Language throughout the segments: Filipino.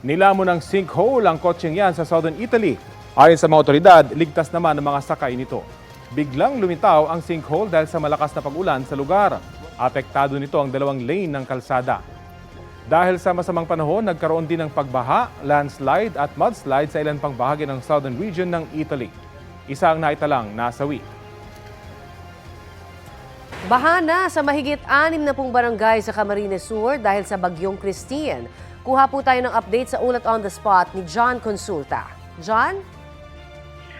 Nilamon ng sinkhole ang kotseng yan sa southern Italy. Ayon sa mga otoridad, ligtas naman ang mga sakay nito. Biglang lumitaw ang sinkhole dahil sa malakas na pag-ulan sa lugar. Apektado nito ang dalawang lane ng kalsada. Dahil sa masamang panahon, nagkaroon din ng pagbaha, landslide at mudslide sa ilan pang bahagi ng southern region ng Italy. Isa ang naitalang nasawi. Bahana sa mahigit anim na pong barangay sa Camarines Sur dahil sa bagyong Christine. Kuha po tayo ng update sa ulat on the spot ni John Consulta. John?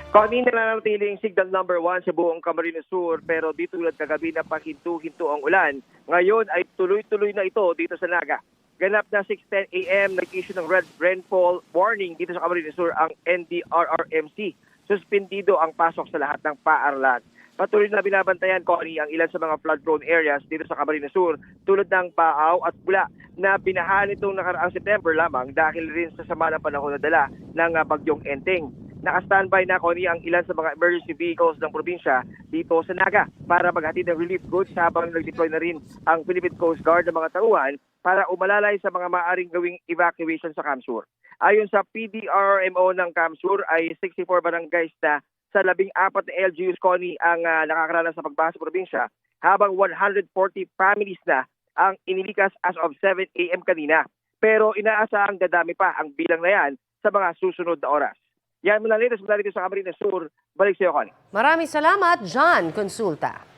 Kanina na nanatiling signal number 1 sa buong Camarines Sur pero di tulad kagabi na pahinto-hinto ang ulan. Ngayon ay tuloy-tuloy na ito dito sa Naga. Ganap na 6.10 a.m. nag-issue ng red rainfall warning dito sa Camarines Sur ang NDRRMC. Suspendido ang pasok sa lahat ng paaralan. Patuloy na binabantayan ko ang ilan sa mga flood-prone areas dito sa Camarines Sur tulad ng Paaw at Bula na binaha nitong nakaraang September lamang dahil rin sa sama ng panahon na dala ng ah, bagyong Enteng. Naka-standby na Connie ang ilan sa mga emergency vehicles ng probinsya dito sa Naga para maghatid ng relief goods habang nag-deploy na rin ang Philippine Coast Guard ng mga tauhan para umalalay sa mga maaring gawing evacuation sa Kamsur. Ayon sa PDRMO ng Kamsur ay 64 barangays na sa labing apat na LGUs Connie ang ah, nakakaranas sa pagbaha sa probinsya habang 140 families na ang inilikas as of 7 a.m. kanina. Pero inaasahang dadami pa ang bilang na yan sa mga susunod na oras. Yan muna latest mula dito sa Camarines Sur. Balik sa iyo, Connie. Maraming salamat, John Consulta.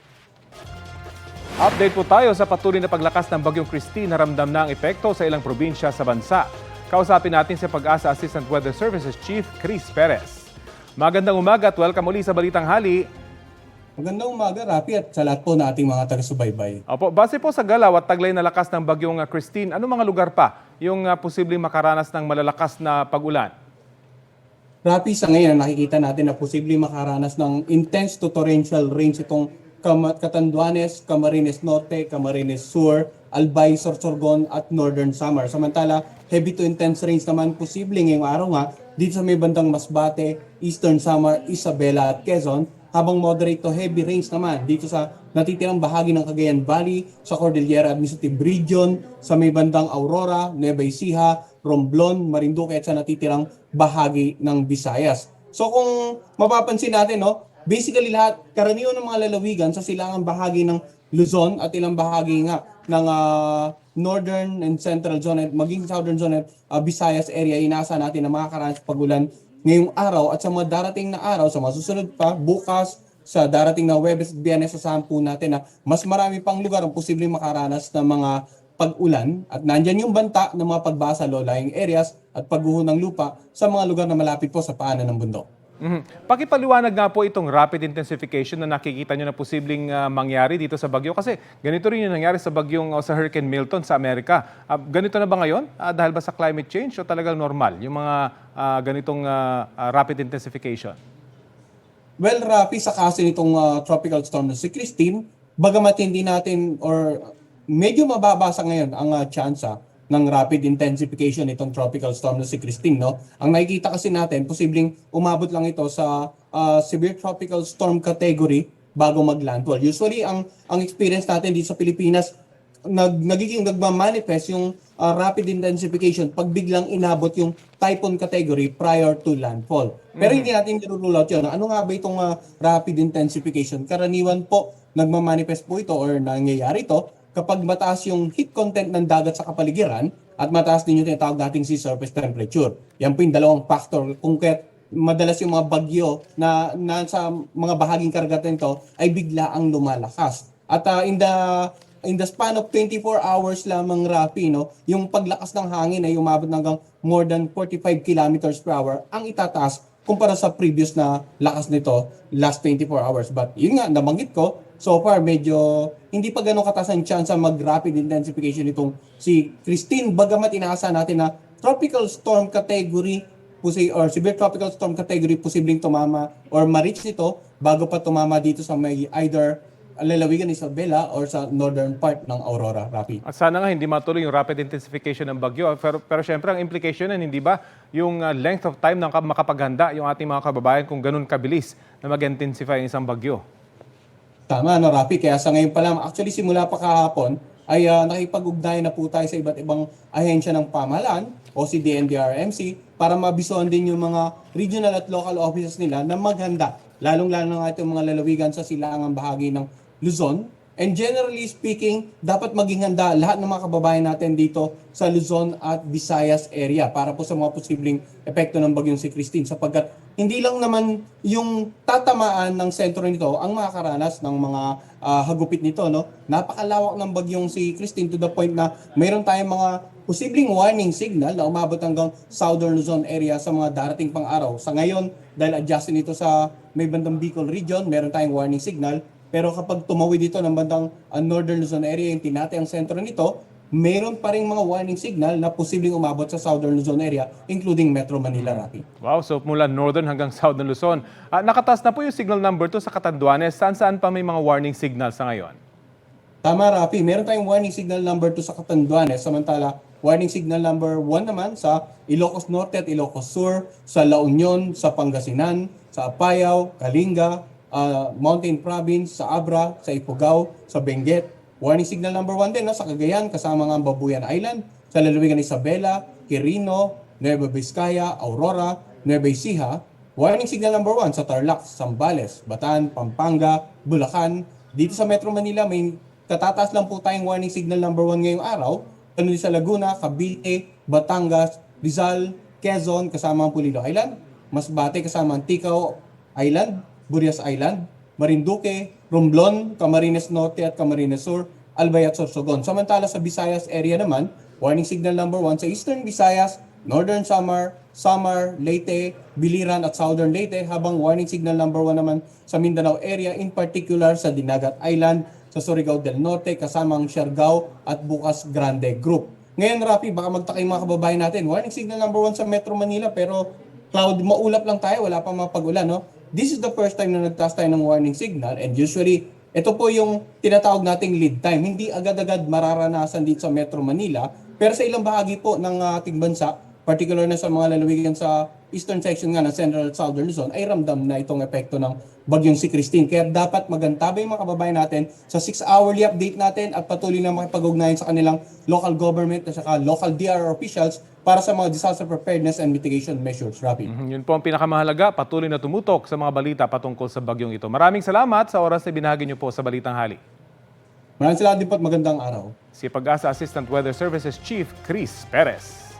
Update po tayo sa patuloy na paglakas ng bagyong Christine na ramdam na ang epekto sa ilang probinsya sa bansa. Kausapin natin si Pag-asa Assistant Weather Services Chief Chris Perez. Magandang umaga at welcome muli sa Balitang Hali. Magandang umaga, Rapi, at sa lahat po na ating mga taga-subaybay. Opo, base po sa galaw at taglay na lakas ng bagyong uh, Christine, ano mga lugar pa yung uh, posibleng makaranas ng malalakas na pag-ulan? Rapi, sa ngayon, nakikita natin na posibleng makaranas ng intense to torrential rains itong Catanduanes, Camarines Norte, Camarines Sur, Albay, Sorsogon at Northern Samar. Samantala, heavy to intense rains naman posible ngayong araw nga dito sa may bandang Masbate, Eastern Samar, Isabela at Quezon, habang moderate to heavy rains naman dito sa natitirang bahagi ng Cagayan Valley, sa Cordillera Administrative Region, sa may bandang Aurora, Nueva Ecija, Romblon, Marinduque at sa natitirang bahagi ng Visayas. So kung mapapansin natin, no, basically lahat, karaniwan ng mga lalawigan sa silangang bahagi ng Luzon at ilang bahagi nga ng ah, northern and central zone at maging southern zone at ah, Visayas area, inasa natin na makakaranas pagulan ngayong araw at sa mga darating na araw, sa mga susunod pa, bukas, sa darating na Webes at sasahan po natin na mas marami pang lugar ang posibleng makaranas ng mga pag-ulan at nandyan yung banta ng mga pagbasa low-lying areas at pagguho ng lupa sa mga lugar na malapit po sa paanan ng bundok. Mhm. Pakipaliwanag nga po itong rapid intensification na nakikita nyo na posibleng ah, mangyari dito sa bagyo. Kasi ganito rin yung nangyari sa bagyong o sa Hurricane Milton sa Amerika. Ah, ganito na ba ngayon? Ah, dahil ba sa climate change o talagang normal yung mga ah, ganitong ah, ah, rapid intensification? Well, Rafi, sa kaso nitong ah, tropical storm na si Christine, bagamat hindi natin or medyo mababasa ngayon ang uh, tsansa ng rapid intensification nitong tropical storm na si Christine, no? Ang nakikita kasi natin, posibleng umabot lang ito sa ah, severe tropical storm category bago maglandfall. Usually, ang ang experience natin dito sa Pilipinas, nag, nagiging nagmamanifest yung uh, rapid intensification pag biglang inabot yung typhoon category prior to landfall. Pero hindi natin nirule out yun. Ano nga ba itong uh, rapid intensification? Karaniwan po nagmamanifest po ito or nangyayari ito kapag mataas yung heat content ng dagat sa kapaligiran at mataas din yung tinatawag nating sea surface temperature. Yan po yung dalawang factor kung kaya madalas yung mga bagyo na nasa mga bahaging karagatan nito ay bigla ang lumalakas. At uh, in the in the span of 24 hours lamang Rapi, no, yung paglakas ng hangin ay umabot ng hanggang more than 45 kilometers per hour ang itataas kumpara sa previous na lakas nito last 24 hours. But yun nga, nabanggit ko, so far medyo hindi pa ganun kataas ang chance mag-rapid intensification itong si Christine. Bagamat inaasa natin na tropical storm category pusi or severe tropical storm category posibleng tumama or ma-reach nito bago pa tumama dito sa may either lalawigan ni Isabela or sa northern part ng Aurora, Rapi. At sana nga hindi matuloy yung rapid intensification ng bagyo. Pero, pero syempre ang implication nun, hindi ba yung ah, length of time ng ka- makapaghanda yung ating mga kababayan kung ganun kabilis na mag-intensify ang isang bagyo? Tama, no, Rapi? Kaya sa ngayon pa lang, actually simula pa kahapon, ay uh, nakipag-ugnayan na po tayo sa iba't ibang ahensya ng pamahalaan o si DNDRMC para mabisuhan din yung mga regional at local offices nila na maghanda, lalong-lalo na itong mga lalawigan sa silangang bahagi ng Luzon. And generally speaking, dapat maging handa lahat ng mga kababayan natin dito sa Luzon at Visayas area para po sa mga posibleng epekto ng bagyong si Christine sapagkat hindi lang naman yung tatamaan ng sentro nito ang makakaranas ng mga ah, hagupit nito. No? Napakalawak ng bagyong si Christine to the point na mayroon tayong mga posibleng warning signal na umabot hanggang Southern Luzon area sa mga darating pang araw. Sa ngayon, dahil adjusted ito sa may bandang Bicol region, meron tayong warning signal. Pero kapag tumawid dito ng bandang uh, Northern Luzon area, yung tinatay ang sentro nito, meron pa rin mga warning signal na posibleng umabot sa Southern Luzon area, including Metro Manila Rapi. Wow, so mula northern hanggang southern Luzon. Ah, nakataas na po yung signal number 2 sa Catanduanes. Saan-saan pa may mga warning signal sa ngayon? Tama, Rapi. Meron tayong warning signal number 2 sa Catanduanes. Samantala, warning signal number 1 naman sa Ilocos Norte at Ilocos Sur, sa La Union, sa Pangasinan, sa Apayao, Kalinga, ah, Mountain Province, sa Abra, sa Ifugao, sa Benguet. Warning signal number 1 din no, sa Cagayan, kasama ang Babuyan Island, sa lalawigan ng Isabela, Quirino, Nueva Vizcaya, Aurora, Nueva Ecija. Warning signal number 1 sa Tarlac, Zambales, Bataan, Pampanga, Bulacan. Dito sa Metro Manila, may katataas lang po tayong warning signal number 1 ngayong araw. Ano din sa Laguna, Cavite, Batangas, Rizal, Quezon, kasama ang Pulido Island. Masbate, kasama ang Ticao Island, Burias Island, Marinduque, Romblon, Camarines Norte at Camarines Sur, Albay at Sorsogon. Samantala sa Visayas area naman, warning signal number 1 sa Eastern Visayas, Northern Samar, Samar, Leyte, Biliran at Southern Leyte habang warning signal number 1 naman sa Mindanao area in particular sa Dinagat Island, sa Surigao del Norte kasamang Siargao at Bukas Grande Group. Ngayon Rafi, baka magtaka yung mga kababayan natin. Warning signal number 1 sa Metro Manila pero cloud, maulap lang tayo, wala pang mapag-ulan. No? This is the first time na nagtaas tayo ng warning signal and usually ito po yung tinatawag nating lead time. Hindi agad-agad mararanasan dito sa Metro Manila pero sa ilang bahagi po ng ating bansa, particular na sa mga lalawigan sa eastern section nga ng Central Southern Luzon, ay ramdam na itong epekto ng bagyong si Christine. Kaya dapat magantabay yung mga kababayan natin sa 6-hourly update natin at patuloy na makipag-ugnayan sa kanilang local government at saka local DRR officials para sa mga disaster preparedness and mitigation measures. Rapid. Mhm, Yun po ang pinakamahalaga, patuloy na tumutok sa mga balita patungkol sa bagyong ito. Maraming salamat sa oras na binahagi niyo po sa Balitang Hali. Maraming salamat din po at magandang araw. Si Pag-asa Assistant Weather Services Chief Chris Perez.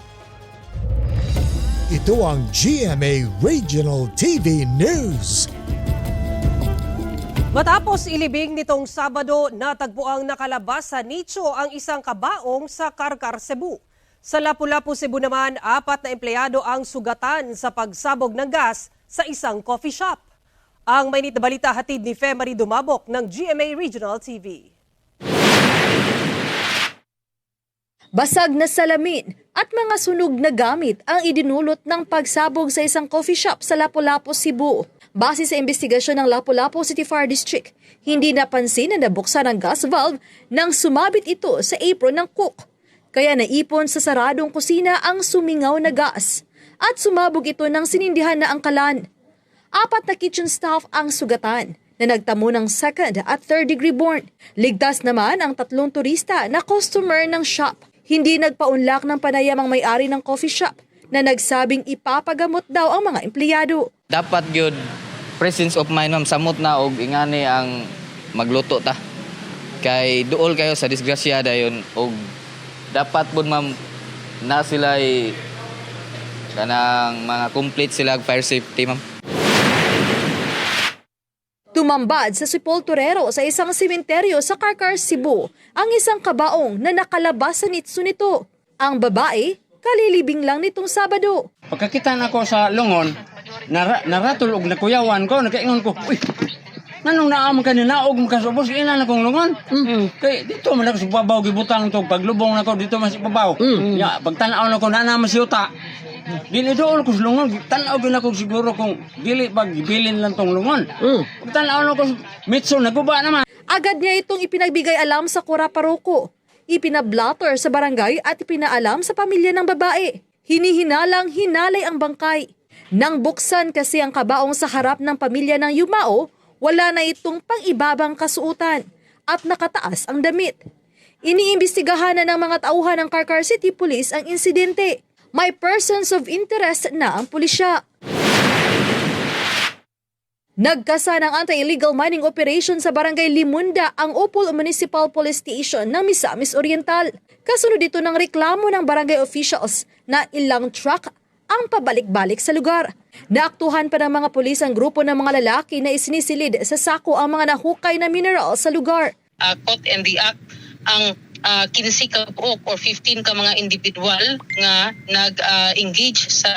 Ito ang GMA Regional TV News. Matapos ilibing nitong Sabado, natagpo ang nakalabas sa nicho ang isang kabaong sa Karkar, Cebu. Sa Lapu-Lapu, Cebu naman, apat na empleyado ang sugatan sa pagsabog ng gas sa isang coffee shop. Ang mainit na balita hatid ni Femari Dumabok ng GMA Regional TV. Basag na salamin at mga sunog na gamit ang idinulot ng pagsabog sa isang coffee shop sa Lapu-Lapu, Cebu. Base sa investigasyon ng Lapu-Lapu City Fire District, hindi napansin na nabuksan ang gas valve nang sumabit ito sa apron ng cook. Kaya naipon sa saradong kusina ang sumingaw na gas at sumabog ito ng sinindihan na angkalan. Apat na kitchen staff ang sugatan na nagtamo ng second at third degree burn. Ligtas naman ang tatlong turista na customer ng shop. Hindi nagpaunlak ng panayam ang may-ari ng coffee shop na nagsabing ipapagamot daw ang mga empleyado. dapat gyud presence of mind ma'am. Samot na og ingani ang magluto ta. Kay duol kayo sa disgrasya dayon og dapat pud ma'am na sila kanang mga complete sila fire safety ma'am Tumambad sa sepulturero sa isang simenteryo sa Karkar, Cebu ang isang kabaong na nakalabas sa nitso nito. Ang babae, kalilibing lang nitong Sabado. Pagkakita na ko sa lungon, nara, naratol og nakuyawan ko, nakaingon ko, uy, nanong naam ka ni naog mo kasubos, ina na kong lungon. Mm. Kay dito man ako sa babaw, gibutang to, paglubong na ko dito man sa babaw. Mm. Ya, pagtanaw na ko, nana man siyuta. Dili doon ko sa lungon, tanaw din ako siguro kung dili pag gibilin lang tong lungon. Mm. Pagtanaw na ko, mitso, naguba naman. Agad niya itong ipinagbigay alam sa Kura Paroko. Ipinablatter sa barangay at ipinaalam sa pamilya ng babae. Hinihinalang hinalay ang bangkay. Nang buksan kasi ang kabaong sa harap ng pamilya ng Yumao, wala na itong pang-ibabang kasuutan at nakataas ang damit. Iniimbestigahan na ng mga tauhan ng Karkar City Police ang insidente. May persons of interest na ang pulisya. Nagkasa ng anti-illegal mining operation sa barangay Limunda ang Opol Municipal Police Station ng Misamis Oriental. Kasunod dito ng reklamo ng barangay officials na ilang truck ang pabalik-balik sa lugar. Naaktuhan pa ng mga pulis ang grupo ng mga lalaki na isinisilid sa sako ang mga nahukay na mineral sa lugar. uh, caught in the act ang uh, 15 ka buok or 15 ka mga individual nga nag-engage sa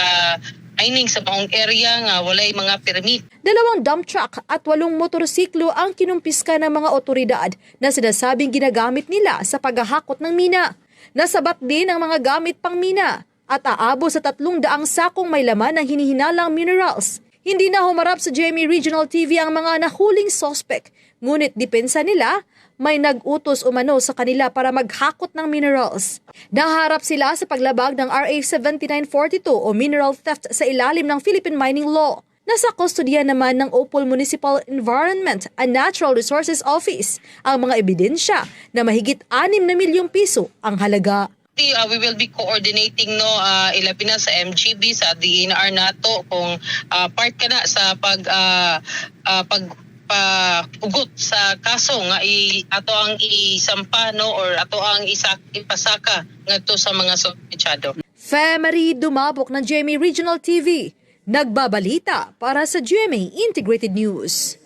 mining sa maong area nga walay mga permit. Dalawang dump truck at walong motorsiklo ang kinumpiska ng mga otoridad na sinasabing ginagamit nila sa paghahakot ng mina. Nasabat din ang mga gamit pang mina at aabo sa tatlong daang sakong may laman ng hinihinalang minerals. Hindi na humarap sa GMA Regional TV ang mga nahuling sospek, ngunit depensa nila may nag-utos umano sa kanila para maghakot ng minerals. Naharap sila sa paglabag ng RA 7942 o mineral theft sa ilalim ng Philippine Mining Law. Nasa kustodiya naman ng Opol Municipal Environment and Natural Resources Office ang mga ebidensya na mahigit 6 na milyong piso ang halaga. Uh, we will be coordinating no uh, ilabi na sa MGB sa DNR nato kung uh, part ka na sa pag uh, uh, pag ugot sa kaso nga i, ato ang isampa no or ato ang isa, ipasaka ngadto sa mga sospechado. Femery Dumabok ng GMA Regional TV. Nagbabalita para sa GMA Integrated News.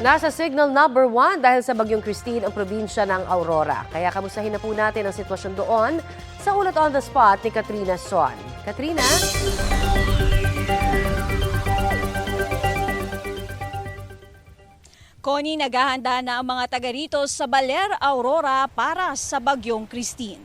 Nasa signal number one dahil sa Bagyong Christine ang probinsya ng Aurora. Kaya kamustahin na po natin ang sitwasyon doon sa ulat on the spot ni Katrina Son. Katrina? Connie, naghahanda na ang mga taga rito sa Baler, Aurora para sa Bagyong Christine.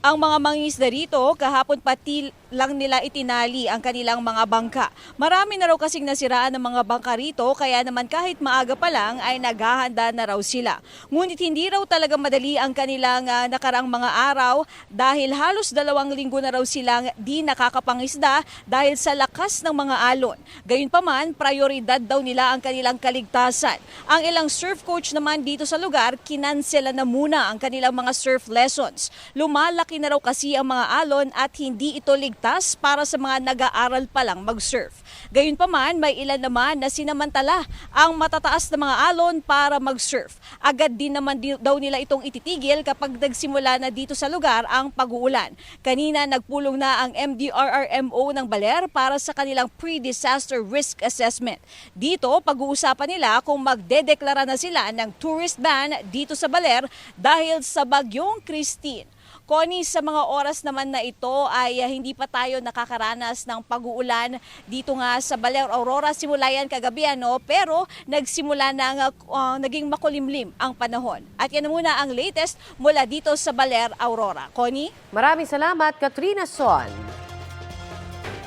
Ang mga mangisda rito, kahapon pati lang nila itinali ang kanilang mga bangka. Marami na raw kasing nasiraan ng mga bangka rito, kaya naman kahit maaga pa lang ay naghahanda na raw sila. Ngunit hindi raw talaga madali ang kanilang uh, nakaraang mga araw dahil halos dalawang linggo na raw silang di nakakapangisda dahil sa lakas ng mga alon. Gayunpaman, prioridad daw nila ang kanilang kaligtasan. Ang ilang surf coach naman dito sa lugar, kinansela na muna ang kanilang mga surf lessons. Lumalaki na raw kasi ang mga alon at hindi ito ligtas para sa mga nag-aaral pa lang mag-surf. Gayunpaman, may ilan naman na sinamantala ang matataas na mga alon para mag-surf. Agad din naman daw nila itong ititigil kapag nagsimula na dito sa lugar ang pag-uulan. Kanina nagpulong na ang MDRRMO ng Baler para sa kanilang pre-disaster risk assessment. Dito, pag-uusapan nila kung magdedeklara na sila ng tourist ban dito sa Baler dahil sa bagyong Christine. Connie, sa mga oras naman na ito ay uh, hindi pa tayo nakakaranas ng pag-uulan dito nga sa Baler Aurora. Simula yan kagabi ano, pero nagsimula na uh, naging makulimlim ang panahon. At yan na muna ang latest mula dito sa Baler Aurora. Connie? Maraming salamat, Katrina Son.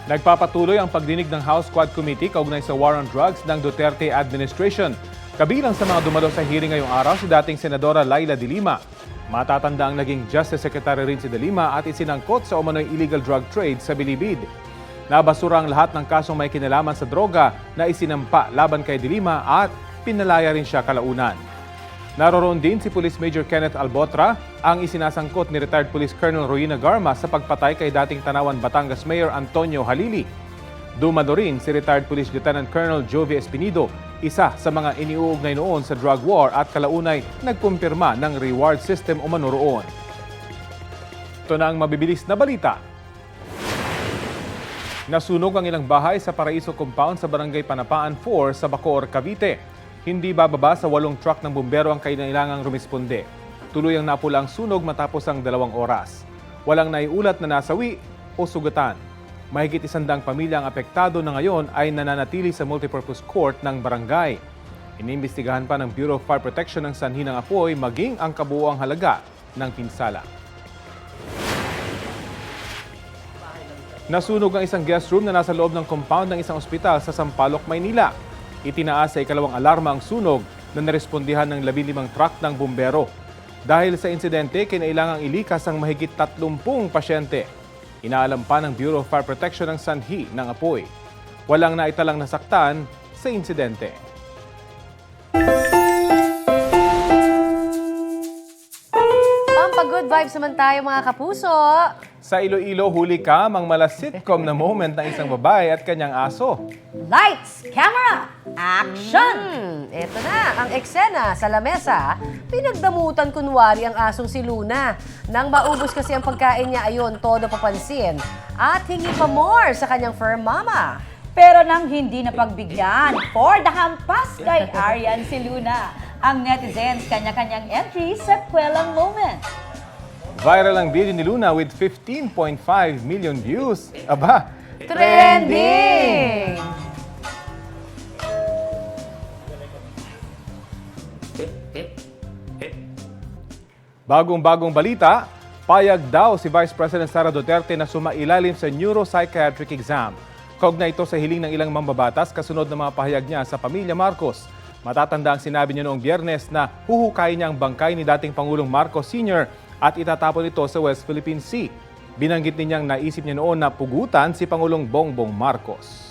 Nagpapatuloy ang pagdinig ng House Quad Committee kaugnay sa war on drugs ng Duterte administration. Kabilang sa mga dumalo sa hearing ngayong araw si dating Senadora Laila de Lima. Matatanda ang naging Justice Secretary rin si de Lima at isinangkot sa umano'y illegal drug trade sa Bilibid. Nabasura ang lahat ng kasong may kinalaman sa droga na isinampa laban kay de Lima at pinalaya rin siya kalaunan. Naroroon din si Police Major Kenneth Albotra, ang isinasangkot ni retired Police Colonel Royina Garma sa pagpatay kay dating Tanawan Batangas Mayor Antonio Halili. Dumalo rin si retired Police Lieutenant Colonel Jovi Espinido, isa sa mga iniuugnay noon sa drug war at kalaunay nagkumpirma ng reward system umano roon. Ito na ang mabibilis na balita. Nasunog ang ilang bahay sa Paraiso Compound sa Barangay Panapaan 4 sa Bacoor, Cavite. Hindi bababa sa walong truck ng bumbero ang kailangang rumisponde. Tuloy ang napula ang sunog matapos ang dalawang oras. Walang naiulat na nasawi o sugatan. Mahigit isandang pamilya ang apektado na ngayon ay nananatili sa multipurpose court ng barangay. Inimbestigahan pa ng Bureau of Fire Protection ng sanhi ng apoy maging ang kabuoang halaga ng pinsala. Nasunog ang isang guest room na nasa loob ng compound ng isang ospital sa Sampaloc, Maynila. Itinaas sa ikalawang alarma ang sunog na narespondihan ng 15 truck ng bumbero. Dahil sa insidente, kinailangang ilikas ang mahigit 30 pasyente. Inaalam pa ng Bureau of Fire Protection ang sanhi ng apoy. Walang naitalang nasaktan sa insidente. Vibes naman tayo mga kapuso. Sa Iloilo, huli ka mang mala sitcom na moment ng isang babae at kanyang aso. Lights, camera, action! Hmm, eto na, ang eksena sa lamesa. Pinagdamutan kunwari ang asong si Luna. Nang maubos kasi ang pagkain niya, ayon, todo papansin. At hingi pa more sa kanyang fur mama. Pero nang hindi napagbigyan, for the hampas kay Arian si Luna. Ang netizens kanya-kanyang entry sa kwelang moment. Viral ang video ni Luna with 15.5 million views. Aba, Trending! Bagong-bagong balita, payag daw si Vice President Sara Duterte na sumailalim sa neuropsychiatric exam. Kaugnay ito sa hiling ng ilang mambabatas kasunod ng mga pahayag niya sa pamilya Marcos. Matatanda ang sinabi niya noong biyernes na huhukay niya ang bangkay ni dating Pangulong Marcos Sr. at itatapon ito sa West Philippine Sea. Binanggit ninyang naisip niya noon na pugutan si Pangulong Bongbong Marcos.